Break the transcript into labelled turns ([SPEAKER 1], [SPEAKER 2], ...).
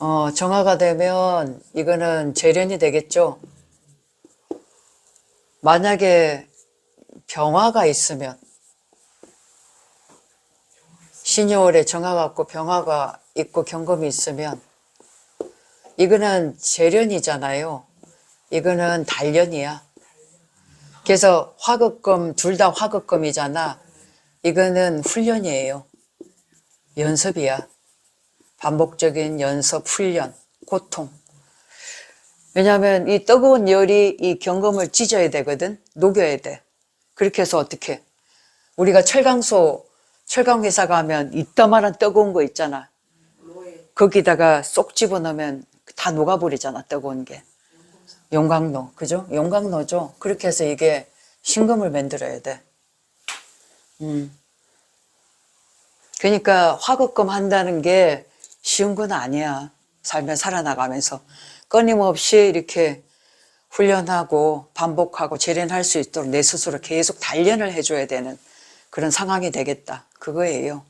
[SPEAKER 1] 어, 정화가 되면 이거는 재련이 되겠죠. 만약에 병화가 있으면 신여월에 정화가 있고 병화가 있고 경금이 있으면 이거는 재련이잖아요. 이거는 단련이야. 그래서 화급금 둘 다 화급금이잖아. 이거는 훈련이에요. 연습이야. 반복적인 연습, 훈련, 고통. 왜냐하면 이 뜨거운 열이 이 경금을 찢어야 되거든. 녹여야 돼. 그렇게 해서 어떻게? 우리가 철강소, 철강 회사 가면 이따만한 뜨거운 거 있잖아. 거기다가 쏙 집어넣으면 다 녹아버리잖아, 뜨거운 게. 용광로, 그죠? 용광로죠? 그렇게 해서 이게 신금을 만들어야 돼. 음. 그러니까 화급금 한다는 게 쉬운 건 아니야. 살면 살아나가면서. 끊임없이 이렇게 훈련하고 반복하고 재련할 수 있도록 내 스스로 계속 단련을 해줘야 되는 그런 상황이 되겠다. 그거예요.